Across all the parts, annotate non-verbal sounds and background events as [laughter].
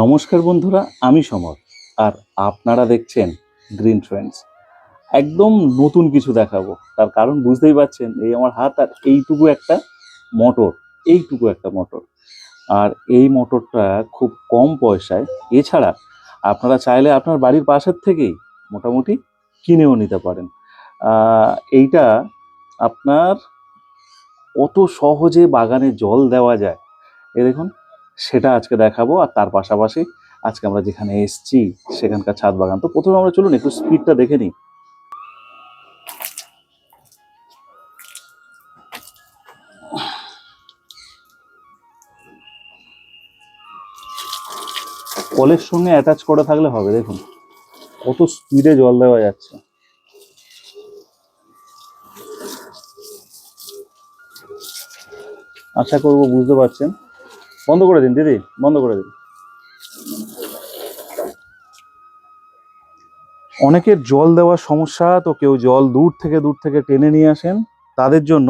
নমস্কার বন্ধুরা, আমি সমর আর আপনারা দেখছেন গ্রিন ফ্রেন্ডস একদম নতুন কিছু দেখাবো, তার কারণ বুঝতেই পারছেন, এই আমার হাত আর এইটুকু একটা মোটর এইটুকু একটা মোটর আর এই মোটরটা খুব কম পয়সায়, এছাড়া আপনারা চাইলে আপনার বাড়ির পাশের থেকেই মোটামুটি কিনেও নিতে পারেন। এইটা আপনার কত সহজে বাগানে জল দেওয়া যায়। এ দেখুন সেটা আজকে দেখাবো আর তার পাশাপাশি আজকে আমরা যেখানে এসেছি, সেখানকার ছাদ বাগান। তো প্রথমে আমরা চলুন একটু স্পিডটা দেখে নিই। কলের সঙ্গে অ্যাটাচ করে থাকলে হবে, দেখুন। কত স্পিডে জল দেওয়া যাচ্ছে। আশা করব বুঝতে পারছেন। বন্ধ করে দিন, দিদি, বন্ধ করে দিন। অনেকের জল দেওয়ার সমস্যা, তো কেউ জল দূর থেকে দূর থেকে টেনে নিয়ে আসেন। তাদের জন্য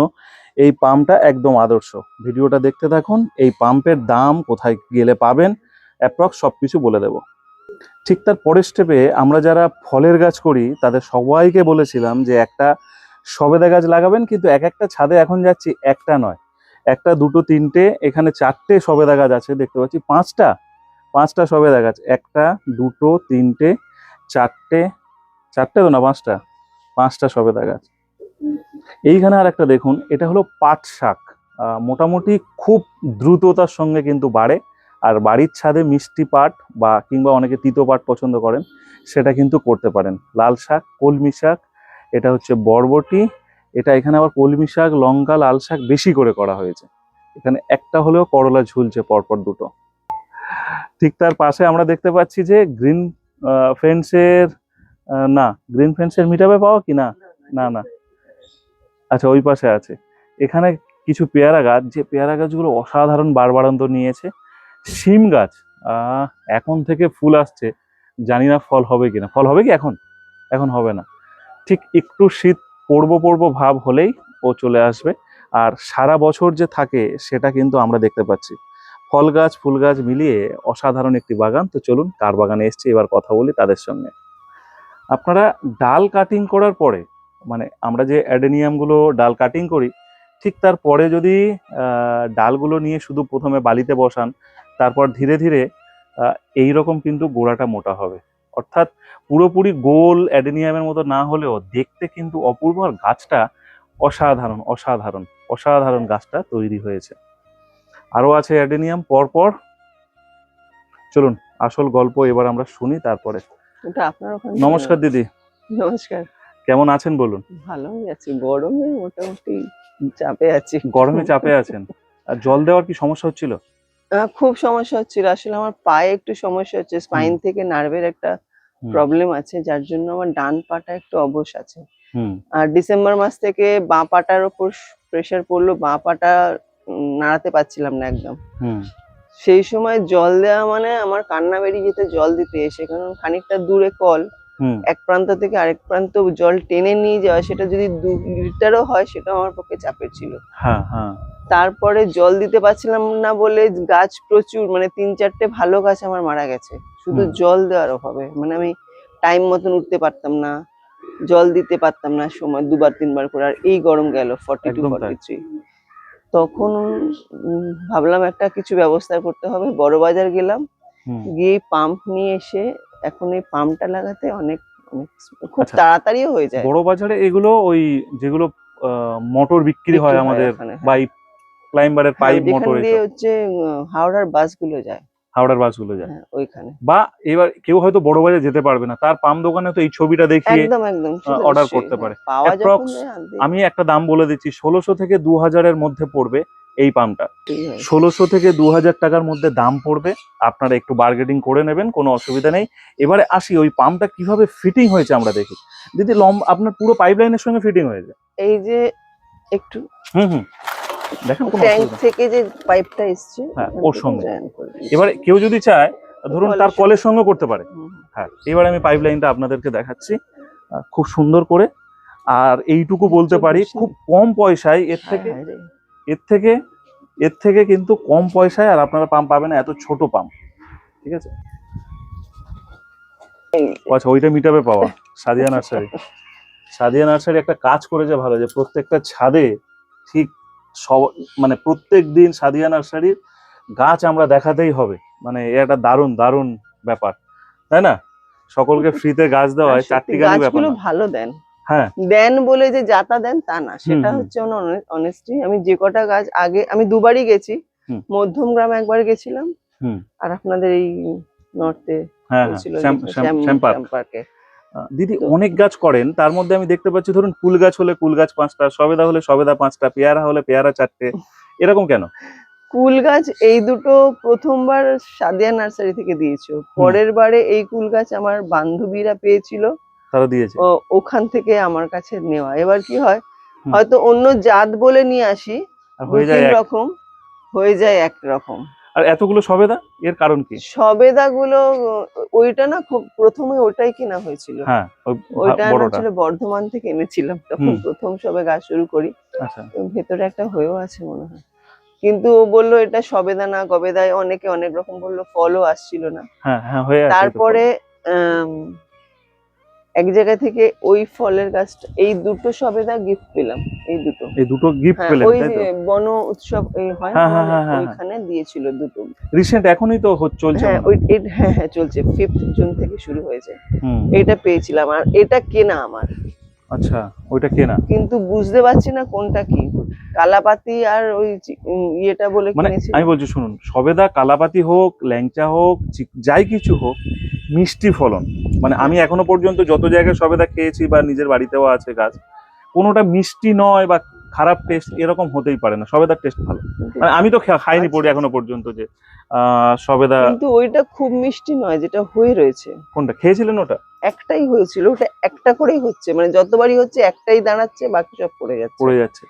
এই পাম্পটা একদম আদর্শ। ভিডিওটা দেখতে থাকুন, এই পাম্পের দাম কোথায় গেলে পাবেন, অ্যাপ্রক্স সব কিছু বলে দেব। ঠিক তার পরের স্টেপে আমরা যারা ফলের গাছ করি, তাদের সবাইকে বলেছিলাম যে একটা সবেদা গাছ লাগাবেন, কিন্তু এক একটা ছাদে এখন যাচ্ছি একটা নয়। একটা, দুটো, তিনটে, এখানে চারটে সবেদা গাছ আছে, দেখতে পাচ্ছি। পাঁচটা পাঁচটা সবেদা গাছ। একটা, দুটো, তিনটে, চারটে চারটে তো না, পাঁচটা? পাঁচটা সবেদা গাছ। এইখানে আর একটা দেখুন, এটা হলো পাট শাক। মোটামুটি খুব দ্রুততার সঙ্গে কিন্তু বাড়ে। আর বাড়ির ছাদে মিষ্টি পাট বা কিংবা অনেকে তিতো পাট পছন্দ করেন, সেটা কিন্তু করতে পারেন। লাল শাক, কলমি শাক, এটা হচ্ছে বরবটি এটা এখানে আবার কলমি শাক, লঙ্কা, লাল শাক বেশি করে করা হয়েছে। এখানে একটা হলেও করলা ঝুলছে পরপর দুটো। ঠিক তার পাশে আমরা দেখতে পাচ্ছি যে গ্রিন ফ্রেন্ডসের না, গ্রিন ফ্রেন্ডসের মিটাবে পাওয়া কি? না না না। আচ্ছা ওই পাশে আছে। এখানে কিছু পেয়ারা গাছ, যে পেয়ারা গাছগুলো অসাধারণ বাড়বাড়ন্ত নিয়েছে। শিম গাছ এখন থেকে ফুল আসছে। জানি না ফল হবে কি না ফল হবে কি এখন? এখন হবে না। ঠিক একটু শীত পড়ব পড়ব ভাব হলেই ও চলে আসবে। আর সারা বছর যে থাকে সেটা কিন্তু আমরা দেখতে পাচ্ছি। ফল গাছ, ফুল গাছ মিলিয়ে অসাধারণ একটি বাগান। তো চলুন কার বাগানে এসছি এবার কথা বলি তাদের সঙ্গে। আপনারা ডাল কাটিং করার পরে মানে আমরা যে অ্যাডেনিয়ামগুলো ডাল কাটিং করি, ঠিক তারপরে যদি ডালগুলো নিয়ে শুধু প্রথমে বালিতে বসান, তারপর ধীরে ধীরে এই রকম কিন্তু গোড়াটা মোটা হবে। অর্থাৎ পুরোপুরি গোল অ্যাডেনিয়ামের মতো না হলেও দেখতে কিন্তু অপূর্ব আর গাছটা অসাধারণ অসাধারণ অসাধারণ গাছটা তৈরি হয়েছে। আরও আছে অ্যাডেনিয়াম পরপর। চলুন আসল গল্প এবার আমরা শুনি তারপরে। নমস্কার দিদি। নমস্কার। কেমন আছেন বলুন? ভালোই আছি। গরমে মোটামুটি চাপে আছি। গরমে চাপে আছেন। আর জল দেওয়ার কি সমস্যা হচ্ছিল? খুব সমস্যা হচ্ছিল। আসলে আমার পায়ে একটু সমস্যা হচ্ছে স্পাইন থেকে নার্ভের একটা প্রবলেম আছে যার জন্য আমার ডান পাটা একটু অবশ আছে। আর ডিসেম্বর মাস থেকে বাঁ পাটার ওপর প্রেশার পড়ল বাঁ পাটা নাড়াতে পারছিলাম না একদম। সেই সময় জল দেওয়া মানে আমার কান্না বেরিয়ে যেতে জল দিতে এসে কারণ খানিকটা দূরে কল এক প্রান্ত থেকে আরেক প্রান্ত জল টেনে নিয়ে যাওয়া সেটা যদি দু লিটারও হয় সেটা আমার পক্ষে চাপের ছিল। হ্যাঁ হ্যাঁ। তারপরে জল দিতে পারছিলাম না বলে গাছ প্রচুর মানে তিন চারটে ভালো গাছ আমার মারা গেছে। শুধু জল দেওয়ার অভাবে। মানে আমি টাইম মতন উঠতে পারতাম না জল দিতে পারতাম না সময় দুবার তিনবার করে। আর এই গরম গেল ফর্টি টু ফর্টি থ্রি তখন ভাবলাম একটা কিছু ব্যবস্থা করতে হবে। বড় বাজার গেলাম। গিয়ে পাম্প নিয়ে এসে এখন এই পাম্পটা লাগাতে অনেক খুব আচ্ছা। তাড়াতাড়িও হয়ে যায়। বড় বাজারে এগুলো ওই যেগুলো মোটর বিক্রি হয় আমাদের। পাইপ ক্লাইম্বারের হ্যাঁ, পাইপ মোটর দিয়ে হচ্ছে হাওড়ার বাসগুলো যায়। হাওড়ার বাসগুলো যায়। হ্যাঁ ওইখানে। বা এবার কেউ হয়তো বড় বাজার যেতে পারবে না তার পাম দোকানে তো এই ছবিটা দেখিয়ে নিশ্চয়ই, করতে হ্যাঁ, পারে। আনতে। আমি একটা দাম বলে দিচ্ছি ষোলোশো থেকে দু হাজারের মধ্যে পড়বে এই পাম্পটা হয়। ষোলোশো থেকে দু হাজার টাকার মধ্যে দাম পড়বে আপনারা একটু বার্গেটিং করে নেবেন কোনো অসুবিধা নেই। এবারে আসি ওই পাম্পটা কীভাবে ফিটিং হয়েছে আমরা দেখি। দিদি লম্বা আপনার পুরো পাইপ লাইনের সঙ্গে ফিটিং হয়েছে? এই যে একটু। হুম হুম। দেখেন কোনো ট্যাঙ্ক থেকে যে পাইপটা এসছে হ্যাঁ, ওর সঙ্গে। এবারে কেউ যদি চায় ধরুন তার কলের সঙ্গে করতে পারে। হ্যাঁ এবারে আমি পাইপ লাইনটা আপনাদেরকে দেখাচ্ছি। খুব সুন্দর করে। আর এইটুকু বলতে পারি খুব কম পয়সায় এর থেকে হায় হায় রে। এর থেকে এর থেকে কিন্তু কম পয়সায় আর আপনারা পাম্প পাবেন না এত ছোট পাম্প ঠিক আছে? আচ্ছা ওইটা মিটাবে পাওয়া। সাদিয়া নার্সারি। সাদিয়া নার্সারি একটা কাজ করেছে ভালো যে প্রত্যেকটা ছাদে ঠিক সব মানে প্রত্যেক দিন সাদিয়া নার্সারির গাছ আমরা দেখাতেই হবে। মানে এ একটা দারুণ দারুণ ব্যাপার। তাই না? সকলকে [laughs] ফ্রিতে গাছ দেওয়া হয় চারটি চারটিখানি ব্যাপার ভালো দেন। হ্যাঁ। দেন বলে যে যাতা দেন তা না। সেটা হচ্ছে অনেস্টি আমি যে কটা গাছ আগে আমি দুবারই গেছি। মধ্যম গ্রাম একবার গেছিলাম। আর আপনাদের এই নর্থে হ্যাঁ হ্যাঁ। শ্যাম- পার্কে। দিদি অনেক গাছ করেন তার মধ্যে আমি দেখতে পাচ্ছি ধরুন কুল গাছ হলে কুল গাছ পাঁচটা সবেদা হলে সবেদা পাঁচটা পেয়ারা হলে পেয়ারা চারটে এরকম কেন? কুল গাছ এই দুটো প্রথমবার সাদিয়া নার্সারি থেকে দিয়েছ। পরের বারে এই কুল গাছ আমার বান্ধবীরা পেয়েছিল। তারা দিয়েছে? ওখান থেকে আমার কাছে নেওয়া। এবার কি হয় হয়তো অন্য জাত বলে নিয়ে আসি হয়ে যায় এক। রকম হয়ে যায় এক রকম। আর এতগুলো সবেদা? এর কারণ কি? সবেদা গুলো ওইটা না খুব প্রথমে ওটাই কেনা হয়েছিল। হ্যাঁ ওইটা ছিল বর্ধমান থেকে এনেছিলাম তখন প্রথম সবে গাছ শুরু করি। আচ্ছা। ভেতরে একটা হয়েও আছে মনে হয়। কিন্তু ও বলল এটা সবেদা না গবেদায় অনেকে অনেক রকম বলল ফলও আসছিল না। হ্যাঁ হ্যাঁ তারপরে এক জায়গা থেকে ওই ফলের গাছটা এই দুটো সবেদা গিফট পেলাম এই দুটো। এই দুটো গিফট হ্যাঁ পেলেন ওই বন উৎসব এই হয় হ্যাঁ, হ্যাঁ, ওইখানে দিয়েছিল দুটো। রিসেন্ট এখনই তো চলছে হ্যাঁ ওই হ্যাঁ হ্যাঁ চলছে ফিফথ জুন থেকে শুরু হয়েছে। এটা পেয়েছিলাম আর এটা কেনা আমার। আচ্ছা ওইটা কেনা? কিন্তু বুঝতে পারছি না কোনটা কি। কালাপাতি আর ওই ইয়েটা বলে মানে কিনেছি আমি বলছি শুনুন সবেদা কালাপাতি হোক ল্যাংচা হোক যাই কিছু হোক মিষ্টি ফলন। মানে আমি এখনও পর্যন্ত যত জায়গায় সবেদা খেয়েছি বা নিজের বাড়িতেও আছে গাছ কোনোটা মিষ্টি নয় বা খারাপ টেস্ট এরকম হতেই পারে না সবেদার টেস্ট ভালো। মানে আমি তো খাইনি পড়ি আচ্ছা। এখনও পর্যন্ত যে সবেদা কিন্তু ওইটা খুব মিষ্টি নয় যেটা হয়ে রয়েছে। কোনটা? খেয়েছিলেন ওটা? একটাই হয়েছিল ওটা একটা করেই হচ্ছে। মানে যতবারই হচ্ছে একটাই দাঁড়াচ্ছে বাকি সব পড়ে যাচ্ছে। পড়ে যাচ্ছে।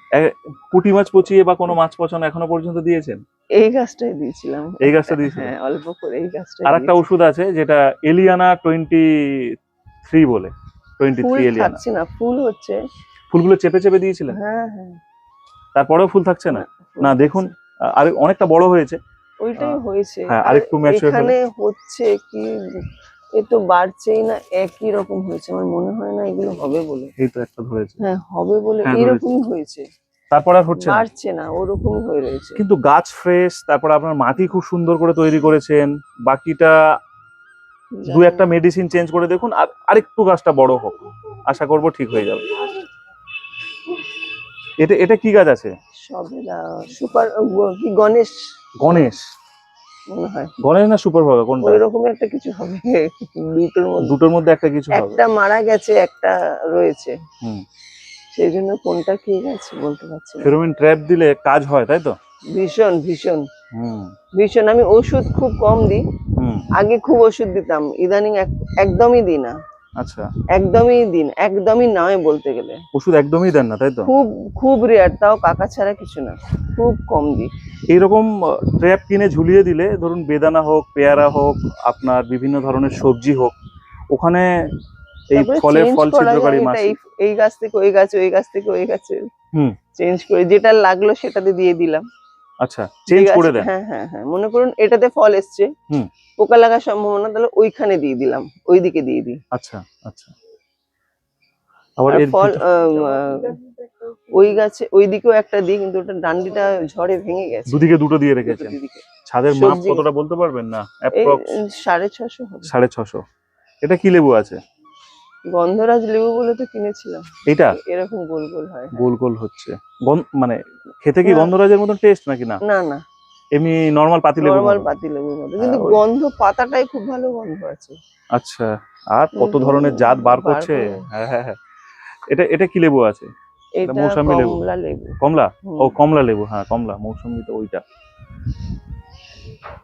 পুঁটি মাছ পচিয়ে বা কোনো মাছ পচানো এখনও পর্যন্ত দিয়েছেন? এই গাছটাই দিয়েছিলাম। এই গাছটা দিয়েছিলেন? হ্যাঁ অল্প করে এই গাছটাই আর একটা ওষুধ আছে যেটা এলিয়ানা টোয়েন্টি থ্রি বলে টোয়েন্টি থ্রি এলিয়ানা না ফুল হচ্ছে। ফুলগুলো চেপে চেপে দিয়েছিলেন? হ্যাঁ হ্যাঁ। তারপরেও ফুল থাকছে না? না দেখুন আর অনেকটা বড় হয়েছে। ওইটাই হয়েছে। হ্যাঁ, আরেকটু mature এখানে হচ্ছে কি এ তো বাড়ছেই না একই রকম হয়েছে। আমার মনে হয় না এগুলো হবে বলে। এই তো একটা ধরেছে। হ্যাঁ হবে বলে হ্যাঁ, এরকমই হয়েছে। তারপর আর হচ্ছে বাড়ছে না ওরকমই হয়ে রয়েছে। কিন্তু গাছ ফ্রেশ তারপর আপনার মাটি খুব সুন্দর করে তৈরি করেছেন। বাকিটা দু একটা মেডিসিন চেঞ্জ করে দেখুন আর আরেকটু গাছটা বড় হোক। আশা করব ঠিক হয়ে যাবে। এটা এটা কি গাছ আছে? সবেদা সুপার কি গণেশ? গণেশ। মনে হয়। গণেশ না সুপার ভাগা কোনটা? ওই রকম একটা কিছু হবে। দুটোর মধ্যে। দুটোর মধ্যে একটা কিছু হবে। একটা মারা গেছে একটা রয়েছে। হুম। সেই জন্য কোনটা কি গেছে বলতে পারছি না। ফেরোমিন ট্র্যাপ দিলে কাজ হয় তাই তো? ভীষণ ভীষণ। হুম। ভীষণ। আমি ওষুধ খুব কম দিই। হুম। আগে খুব ওষুধ দিতাম। ইদানিং এক- একদমই দিই না। আচ্ছা। একদমই দিন একদমই নয় বলতে গেলে। ওষুধ একদমই দেন না তাই তো? খুব খুব রেয়ার তাও কাকা ছাড়া কিছু না। খুব কম দিই। এইরকম ট্র্যাপ কিনে ঝুলিয়ে দিলে ধরুন বেদানা হোক পেয়ারা হোক আপনার বিভিন্ন ধরনের সবজি হোক ওখানে এই তারপরে ফলে ছিদ্রকারী মাছি এই এই গাছ থেকে ওই গাছে ওই গাছ থেকে ওই গাছে হুম। চেঞ্জ করে যেটা লাগল সেটাতে দিয়ে দিলাম। আচ্ছা চেঞ্জ করে দেন। হ্যাঁ হ্যাঁ হ্যাঁ মনে করুন এটাতে ফল এসছে। হুম। পোকা লাগার সম্ভাবনা তাহলে ওইখানে দিয়ে দিলাম ওইদিকে দিয়ে দিই। আচ্ছা আচ্ছা। আবার ফল ওই গাছে ওই দিকেও একটা দিই কিন্তু ওটা ডান্ডিটা ঝড়ে ভেঙে গেছে। দুদিকে দুটো দিয়ে রেখেছেন। ছাদের মাপ কতটা বলতে পারবেন না? অ্যাপ্রক্স উম, সাড়ে ছশো হবে। সাড়ে ছশো। এটা কি লেবু আছে? গন্ধরাজ লেবু বলে তো কিনেছিলাম। এটা? এরকম গোল গোল হয় গোল গোল হচ্ছে। মানে খেতে কি গন্ধরাজের মতন টেস্ট নাকি না? না না। এমনি নর্মাল পাতি লেবু নর্মাল পাতি লেবুর মতো কিন্তু হ্যাঁ, গন্ধ পাতাটাই খুব ভালো গন্ধ আছে। আচ্ছা আর কত ধরনের জাত বার করছে? হ্যাঁ হ্যাঁ হ্যাঁ। এটা এটা কি লেবু আছে? এটা মৌসুমী লেবু। কমলা লেবু। কমলা? ও কমলা লেবু হ্যাঁ কমলা। মৌসুমি তো ওইটা।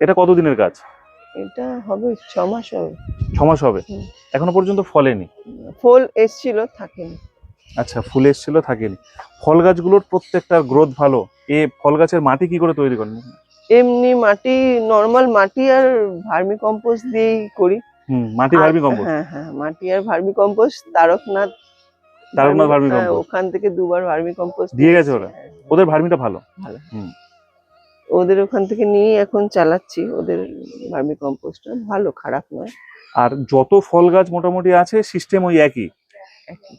এটা কতদিনের গাছ? এটা হবে ছ মাস হবে। ছ মাস হবে। এখনও পর্যন্ত ফলেনি? ফল এসছিল থাকেনি। আচ্ছা ফুল এসেছিল থাকেনি। ফল গাছগুলোর প্রত্যেকটা গ্রোথ ভালো। এ ফল গাছের মাটি কি করে তৈরি করেন? এমনি মাটি নর্মাল মাটি আর ভার্মি কম্পোস্ট দিয়েই করি। হুম মাটি ভার্মি কম্পোস্ট হ্যাঁ হ্যাঁ মাটি আর vermi compost Taraknath. Taraknath vermi হ্যাঁ, কম্পোস্ট ওখান থেকে দুবার ভার্মি কম্পোস্ট দিয়ে গেছে ওরা? ওদের ভার্মিটা ভালো? ভালো। হুম। ওদের ওখান থেকে নিয়ে এখন চালাচ্ছি ওদের ভার্মি কম্পোস্টটা ভালো খারাপ নয়। আর যত ফল গাছ মোটামুটি আছে সিস্টেম ওই একই।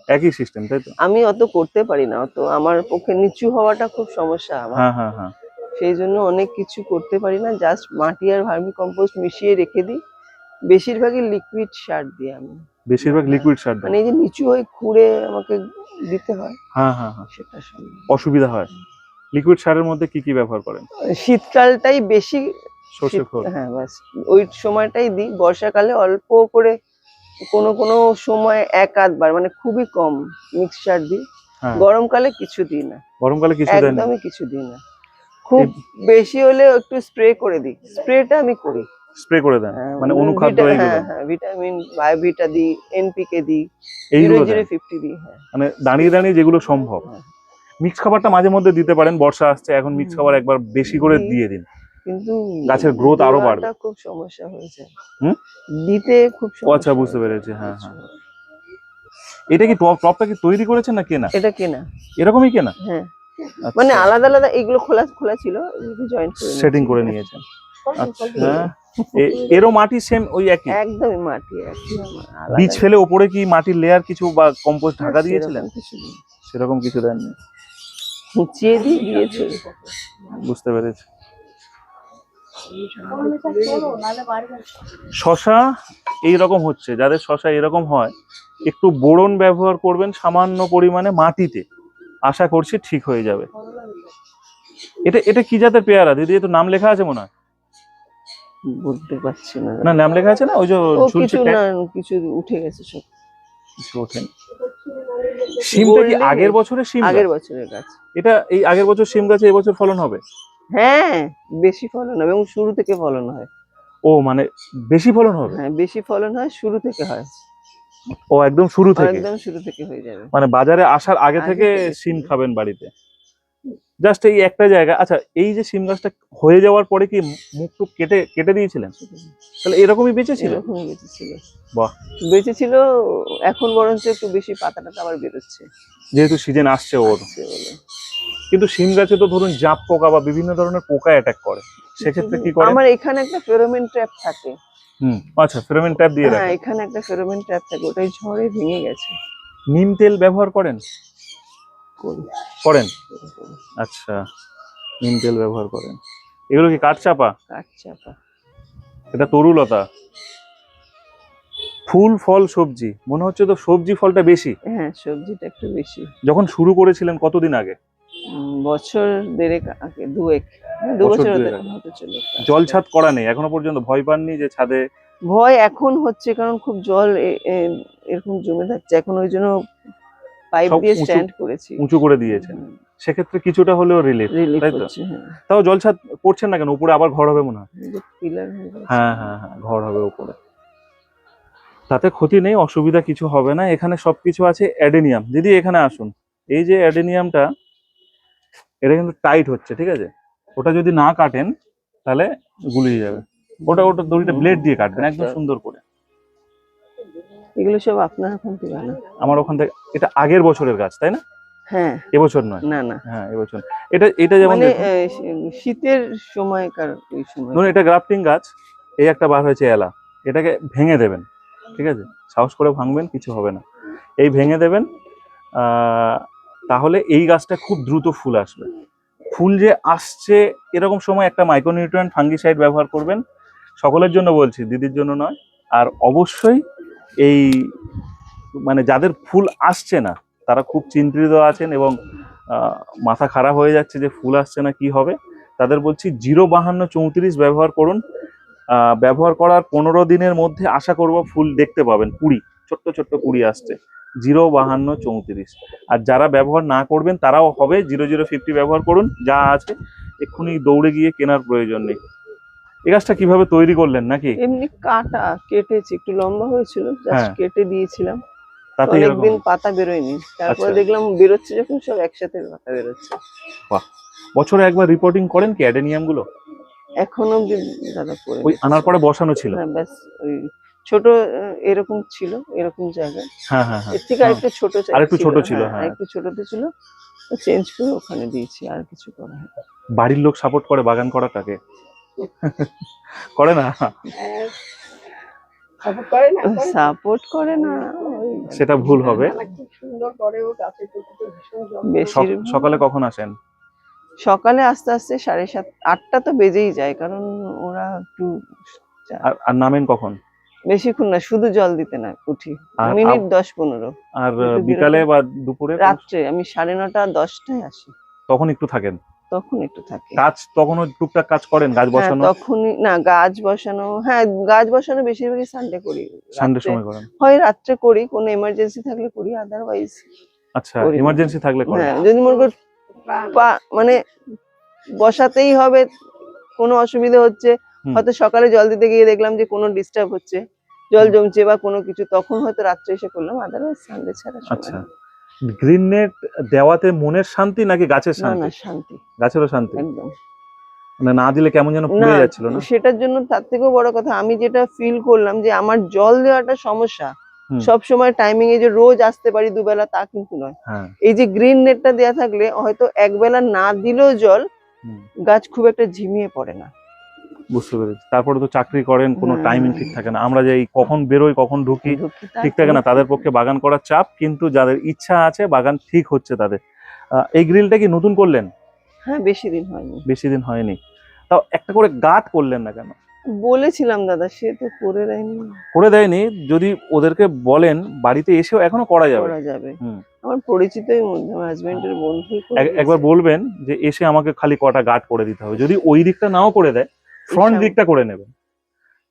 একই সিস্টেম তাই তো? আমি অত করতে পারি না অত। আমার পক্ষে নিচু হওয়াটা খুব সমস্যা আমার। হ্যাঁ হ্যাঁ হ্যাঁ। সেই জন্য অনেক কিছু করতে পারি না জাস্ট মাটি আর ভার্মি কম্পোস্ট মিশিয়ে রেখে দিই। বেশিরভাগই লিকুইড সার দিই আমি। বেশিরভাগ লিকুইড সার মানে এই যে নিচু হয়ে খুঁড়ে আমাকে দিতে হয় হ্যাঁ হ্যাঁ হ্যাঁ। সেটা অসুবিধা হয়। লিকুইড সারের মধ্যে কি কি ব্যবহার করেন? শীতকালটাই বেশি হ্যাঁ বাস। ওই সময়টাই দিই। বর্ষাকালে অল্প করে কোনো কোনো সময় এক আধবার মানে খুবই কম মিক্সচার দিই। হ্যাঁ। গরমকালে কিছু দিই না। গরমকালে কিছু? একদমই কিছু দিই না। খুব বেশি হলে একটু স্প্রে করে দিই। স্প্রেটা আমি করি। স্প্রে করে দেন? হ্যাঁ, মানে অনুখাদ্য ভিটা- এইগুলো হ্যাঁ হ্যাঁ ভিটামিন বায়োভিটা দিই এনপিকে দিই জিরো এইগুলো জিরো দেন ফিফটি দিই হ্যাঁ। মানে দাঁড়িয়ে দাঁড়িয়ে যেগুলো সম্ভব। মিক্স খাবারটা মাঝে মধ্যে দিতে পারেন বর্ষা আসছে এখন মিক্স খাবার একবার বেশি করে দিয়ে দিন। কিন্তু গাছের growth আরও বাড়বে। খুব সমস্যা হয়েছে। হুম? দিতে খুব সমস্যা আচ্ছা বুঝতে। পেরেছি হ্যাঁ হ্যাঁ। এটা কি টপ টপটা কি তৈরি করেছেন না কেনা? এটা কেনা। এরকমই কেনা? হ্যাঁ। মানে আলাদা আলাদা এগুলো খোলা খোলা ছিল জয়েন্ট করে সেটিং করে নিয়েছেন আচ্ছা। এরও মাটি সেম ওই একই? একদমই মাটি বীজ ফেলে ওপরে কি মাটির লেয়ার কিছু বা কম্পোস্ট ঢাকা দিয়েছিলেন সেরকম কিছু দেননি। হুঁচিয়ে দিয়ে দিয়েছে। বুঝতে পেরেছি। শশা এইরকম হচ্ছে যাদের শশা এরকম হয় একটু বোরন ব্যবহার করবেন সামান্য পরিমাণে মাটিতে। আশা করছি ঠিক হয়ে যাবে। এটা এটা কি জাতের পেয়ারা? দিদি তো নাম লেখা আছে মনে হয়? বলতে পারছি না। না নাম লেখা আছে না? ওই যে কিছু না কিছু উঠে গেছে সব। কিছু ওঠেনি। সিমটা কি আগের বছরের সিম আগের বছরের গাছ। এটা এই আগের বছর সিম গাছে এবছর ফলন হবে? হ্যাঁ বেশি ফলন হবে এবং শুরু থেকে ফলন হয়। ও মানে বেশি ফলন হবে? হ্যাঁ বেশি ফলন হয় শুরু থেকে হয়। ও একদম শুরু থেকে? একদম শুরু থেকে হয়ে যাবে। মানে বাজারে আসার আগে থেকে সিম। খাবেন বাড়িতে? জাস্ট এই একটা জায়গা আচ্ছা এই যে সিম গাছটা হয়ে যাওয়ার পরে কি মুখ টুক কেটে কেটে দিয়েছিলেন? তাহলে এরকমই বেঁচে ছিল? এরকমই বেঁচেছিল বাহ। বেঁচেছিল এখন বরঞ্চ একটু বেশি পাতা টাতা আবার বেরোচ্ছে। যেহেতু সিজন আসছে ওর। কিন্তু সিম গাছে তো ধরুন জাপ পোকা বা বিভিন্ন ধরনের পোকা অ্যাটাক করে। সেক্ষেত্রে কি করে? আমার এখানে একটা ফেরোমেন ট্র্যাপ থাকে। হুম আচ্ছা ফেরোমেন ট্যাপ দিয়ে হ্যাঁ রাখেন। এখানে একটা ফেরোমেন ট্র্যাপ থাকে ওটাই ঝড়ে ভেঙে গেছে। নিম তেল ব্যবহার করেন? করি। করেন? আচ্ছা নিম তেল ব্যবহার করেন। এগুলো কি কাঠচাপা? কাঠ চাপা এটা তরুলতা। ফুল ফল সবজি মনে হচ্ছে তো সবজি ফলটা বেশি। হ্যাঁ সবজিটা একটু বেশি। যখন শুরু করেছিলেন কতদিন আগে? বছর দেড়েক আগে দুয়েক হ্যাঁ, দু বছর হতে- চলে জল ছাদ করা নেই এখনও পর্যন্ত ভয় পাননি যে ছাদে? ভয় এখন হচ্ছে কারণ খুব জল এরকম জমে থাকছে। এখন ওই জন্য পাইপ দিয়ে স্ট্যান্ড করেছি। উঁচু করে দিয়েছেন। সেক্ষেত্রে কিছুটা হলেও রিলিফ তাই তো? হ্যাঁ। তাও জল ছাদ করছেন না কেন? উপরে আবার ঘর হবে মনে হয়? হয়ে। হ্যাঁ হ্যাঁ হ্যাঁ ঘর হবে উপরে। তাতে ক্ষতি নেই অসুবিধা কিছু হবে না। এখানে সবকিছু আছে অ্যাডেনিয়াম। দিদি এখানে আসুন। এই যে অ্যাডেনিয়ামটা এটা কিন্তু টাইট হচ্ছে ঠিক আছে? ওটা যদি না কাটেন তাহলে গুলিয়ে যাবে। ওটা ওটা দড়িটা ব্লেড দিয়ে কাটবেন একদম আচ্ছা। সুন্দর করে। এগুলো সব আপনার ওখান থেকে আনা। আমার ওখান থেকে এটা আগের বছরের গাছ তাই না? হ্যাঁ। এবছর নয়। না না। হ্যাঁ এবছর। এটা এটা যেমন মানে শীতের সময়কার ওই সময়। ধরুন এটা গ্রাফটিং গাছ এই একটা বার হয়েছে এলা। এটাকে ভেঙে দেবেন ঠিক আছে? সাহস করে ভাঙবেন কিছু হবে না। এই ভেঙে দেবেন আহ, তাহলে এই গাছটা খুব দ্রুত ফুল আসবে। ফুল যে আসছে এরকম সময় একটা মাইক্রোনিউট্রিয়েন্ট ফাঙ্গিসাইড ব্যবহার করবেন। সকলের জন্য বলছি, দিদির জন্য নয়। আর অবশ্যই এই মানে যাদের ফুল আসছে না, তারা খুব চিন্তিত আছেন এবং মাথা খারাপ হয়ে যাচ্ছে যে ফুল আসছে না কি হবে। তাদের বলছি, জিরো বাহান্ন চৌত্রিশ ব্যবহার করুন। ব্যবহার করার পনেরো দিনের মধ্যে আশা করব ফুল দেখতে পাবেন। কুড়ি, ছোট্ট ছোট্ট কুড়ি আসছে। জিরো বাহান্ন চৌত্রিশ। আর যারা ব্যবহার না করবেন তারাও হবে জিরো জিরো ফিফটি ব্যবহার করুন যা আছে। এক্ষুনি দৌড়ে গিয়ে কেনার প্রয়োজন নেই। এই গাছটা কীভাবে তৈরি করলেন নাকি? এমনি কাটা কেটেছি একটু লম্বা হয়েছিল জাস্ট হ্যাঁ। কেটে দিয়েছিলাম। তাতে অনেকদিন পাতা বেরোয়নি। তারপরে আচ্ছা। দেখলাম বেরোচ্ছে যখন সব একসাথে পাতা বেরোচ্ছে। বছরে একবার রিপোর্টিং করেন কি অ্যাডেনিয়ামগুলো? এখন অব্দি দাদা করে ওই আনার পরে বসানো ছিল। হ্যাঁ ব্যাস ওই ছোট এরকম ছিল এরকম জায়গায় হ্যাঁ হ্যাঁ হ্যাঁ। এর থেকে হ্যাঁ। আরেকটু ছোট চা- আরেকটু ছোট ছিল, হ্যাঁ। একটু ছোটতে ছিল। চেঞ্জ করে ওখানে দিয়েছি আর কিছু করা। বাড়ির লোক সাপোর্ট করে বাগান করাটাকে? করে না? সাপোর্ট করে না করে না। সাপোর্ট করে না। ওই সেটা ভুল হবে। সকালে কখন আসেন? সকালে আস্তে আস্তে সাড়ে সাত আটটা তো বেজেই যায় কারণ ওরা একটু আর নামেন কখন? বেশিক্ষণ না শুধু জল দিতে না উঠি। মিনিট দশ পনেরো। আর বিকালে বা দুপুরে রাত্রে আমি সাড়ে নটা দশটায় আসি। তখন একটু থাকেন? তখন একটু থাকি। কাজ তখনও টুকটাক কাজ করেন গাছ হ্যাঁ বসানো তখনই না গাছ বসানো হ্যাঁ গাছ বসানো বেশিরভাগই সানডে করি। সানডে সময় করেন? হয় রাত্রে করি কোনো এমার্জেন্সি থাকলে করি আদারওয়াইজ আচ্ছা। ইমার্জেন্সি থাকলে করেন? হ্যাঁ যদি মনে কর মানে বসাতেই হবে কোনো অসুবিধা হচ্ছে। হয়তো সকালে জল দিতে গিয়ে দেখলাম যে কোনো ডিস্টার্ব হচ্ছে জল জমছে বা কোনো কিছু তখন হয়তো রাত্রে এসে করলাম আদারওয়াইজ সানডে ছাড়া আচ্ছা। গ্রিন নেট দেওয়াতে মনের শান্তি নাকি গাছের শান্তি না শান্তি? গাছেরও শান্তি? একদম। মানে না দিলে কেমন যেন পুড়ে যাচ্ছিল না? সেটার জন্য তার থেকেও বড় কথা আমি যেটা ফিল করলাম যে আমার জল দেওয়াটা সমস্যা। সব সময় টাইমিং এ যে রোজ আসতে পারি দুবেলা তা কিন্তু নয়। হ্যাঁ। এই যে গ্রিন নেটটা দেয়া থাকলে হয়তো একবেলা না দিলেও জল গাছ খুব একটা ঝিমিয়ে পড়ে না। বুঝতে পেরেছি। তারপরে তো চাকরি করেন কোনো টাইমিং ঠিক থাকে না। আমরা যে কখন বেরোই কখন ঢুকি ঠিক থাকে না। তাদের পক্ষে বাগান করার চাপ কিন্তু যাদের ইচ্ছা আছে বাগান ঠিক হচ্ছে তাদের। এই গ্রিলটা কি নতুন করলেন? হ্যাঁ বেশি দিন হয়নি। বেশি দিন হয়নি। তাও একটা করে গাট করলেন না কেন? বলেছিলাম দাদা সে তো করে দেয়নি। করে দেয়নি যদি ওদেরকে বলেন বাড়িতে এসেও এখনও করা যাবে। করা যাবে। হুম। আমার পরিচিতই মধ্যে আমার হাজবেন্ডের বন্ধু এক- একবার বলবেন যে এসে আমাকে খালি কটা গার্ড করে দিতে হবে। যদি ওই দিকটা নাও করে দেয় ফ্রন্ট দিকটা করে নেবেন।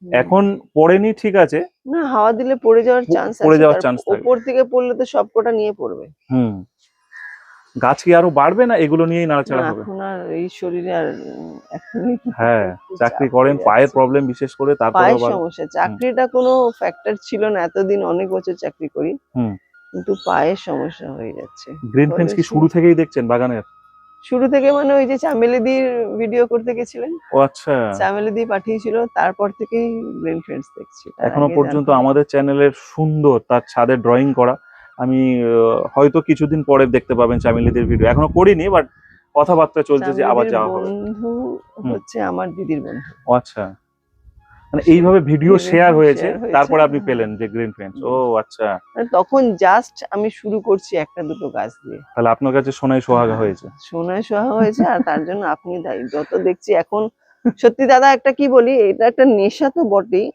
হুম। এখন পড়েনি ঠিক আছে। না হাওয়া দিলে পড়ে যাওয়ার চান্স পড়ে যাওয়ার চান্স থাকে। উপর থেকে পড়লে তো সবকটা নিয়ে পড়বে। হুম। গাছ কি আরও বাড়বে না? এগুলো নিয়েই নাড়াচাড়া হবে? এখন আর এই শরীরে আর [laughs] হ্যাঁ চাকরি করেন পায়ের প্রবলেম বিশেষ করে তারপরে পায়ের সমস্যা। চাকরিটা কোনো ফ্যাক্টর ছিল না এতদিন অনেক বছর চাকরি করি। হুম। কিন্তু পায়ের সমস্যা হয়ে যাচ্ছে। গ্রিন ফেন্স কি শুরু থেকেই দেখছেন বাগানের? শুরু থেকে মানে ওই যে চামেলিদির ভিডিও করতে গেছিলেন। ও আচ্ছা। চামেলিদি পাঠিয়েছিল তারপর থেকেই গ্রিন ফ্রেন্ডস দেখছি। এখনও পর্যন্ত। আমাদের চ্যানেলের সুন্দর তার ছাদে ড্রয়িং করা। আমি হয়তো কিছুদিন পরে দেখতে পাবেন চামেলিদির ভিডিও এখনও করিনি বাট কথাবার্তা চলছে যে আবার যাওয়া হবে। বন্ধু হচ্ছে আমার দিদির বন্ধু। আচ্ছা। মানে এইভাবে ভিডিও শেয়ার হয়েছে তারপর আপনি হ্যাঁ। পেলেন যে গ্রিন ফ্রেন্ডস ও আচ্ছা। মানে তখন জাস্ট আমি শুরু করছি একটা দুটো গাছ দিয়ে। তাহলে আপনার কাছে সোনাই সোহাগা হ্যাঁ, হয়েছে। সোনায় সোহাগা হয়েছে আর তার জন্য আপনি দায়ী। যত দেখছি এখন সত্যি দাদা একটা কি বলি এটা একটা নেশা তো বটেই।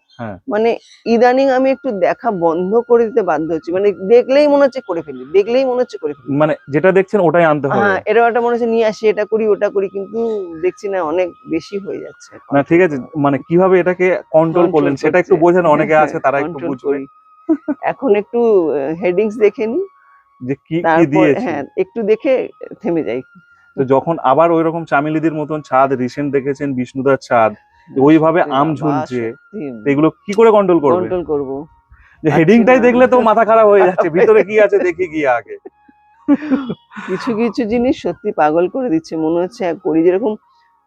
মানে ইদানিং আমি একটু দেখা বন্ধ করে দিতে বাধ্য হচ্ছি। মানে দেখলেই মনে হচ্ছে করে ফেলি দেখলেই মনে হচ্ছে করে ফেলি। মানে যেটা দেখছেন ওটাই আনতে হবে। হ্যাঁ এরকম একটা মনে হচ্ছে নিয়ে আসি এটা করি ওটা করি কিন্তু দেখছি না অনেক বেশি হয়ে যাচ্ছে না ঠিক আছে মানে কীভাবে এটাকে কন্ট্রোল করলেন সেটা একটু। বোঝেন অনেকে হ্যাঁ, আছে তারা একটু বুঝবে। এখন একটু হেডিংস দেখে নি। যে কি কি দিয়েছি। হ্যাঁ একটু দেখে থেমে যাই। তো যখন আবার ওই রকম চামেলিদের মতন ছাদ রিসেন্ট দেখেছেন বিষ্ণুদার ছাদ ওইভাবে আম ঝুলছে। এগুলো কি করে কন্ট্রোল করবে? কন্ট্রোল করব। যে হেডিংটাই দেখলে তো মাথা খারাপ হয়ে যাচ্ছে ভিতরে কি আছে দেখি গিয়ে আগে। কিছু কিছু জিনিস সত্যি পাগল করে দিচ্ছে। মনে হচ্ছে করি যেরকম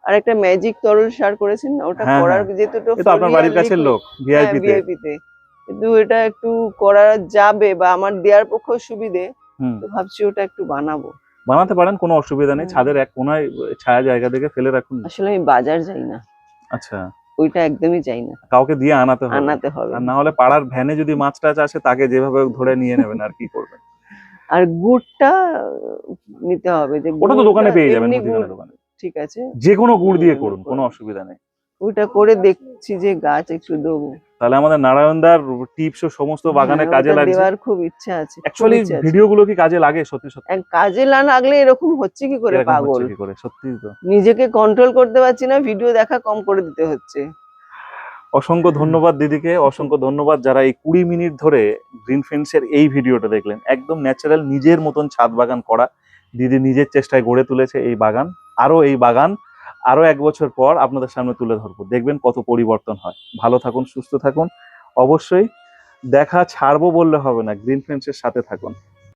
আর একটা ম্যাজিক তরল সার করেছেন না ওটা হ্যাঁ, করার হ্যাঁ। যেহেতু তো আপনার বাড়ির কাছের লোক ভিআইপি তে। ভিআইপি তে। কিন্তু এটা একটু করা যাবে বা আমার দেওয়ার পক্ষে সুবিধে তো ভাবছি ওটা একটু বানাবো। বানাতে পারেন কোনো অসুবিধা নেই। ছাদের এক কোনায় ছায়া জায়গা থেকে ফেলে রাখুন। আসলে আমি বাজার যাই না। আচ্ছা। ওইটা একদমই চাই না। কাউকে দিয়ে আনাতে হবে। আনাতে হবে। আর না হলে পাড়ার ভ্যানে যদি মাছ টাছ আসে তাকে যেভাবে ধরে নিয়ে নেবেন আর কি করবেন? আর গুড়টা নিতে হবে যে ওটা তো দোকানে পেয়ে যাবেন দোকানে। ঠিক আছে। যে কোনো গুড় দিয়ে করুন কোনো অসুবিধা নেই। ওইটা করে দেখছি যে গাছ একটু দেবো। তাহলে আমাদের নারায়ণদার টিপস ও সমস্ত বাগানে হ্যাঁ, কাজে ওটা লাগছে। দেওয়ার খুব ইচ্ছা আছে অ্যাকচুয়ালি ইচ্ছা ভিডিও গুলো কি কাজে লাগে? সত্যি সত্যি। কাজে না লাগলে এরকম হচ্ছে কি করে পাগল? কি করে? সত্যি তো। নিজেকে কন্ট্রোল করতে পারছি না ভিডিও দেখা কম করে দিতে হচ্ছে। অসংখ্য ধন্যবাদ দিদিকে অসংখ্য ধন্যবাদ যারা এই কুড়ি মিনিট ধরে গ্রিন ফেন্সের এই ভিডিওটা দেখলেন। একদম ন্যাচারাল নিজের মতন ছাদ বাগান করা। দিদি নিজের চেষ্টায় গড়ে তুলেছে এই বাগান আরও এই বাগান। আরও এক বছর পর আপনাদের সামনে তুলে ধরবো। দেখবেন কত পরিবর্তন হয়। ভালো থাকুন, সুস্থ থাকুন। অবশ্যই দেখা ছাড়বো বললে হবে না। গ্রিন ফ্রেন্ডসের সাথে থাকুন।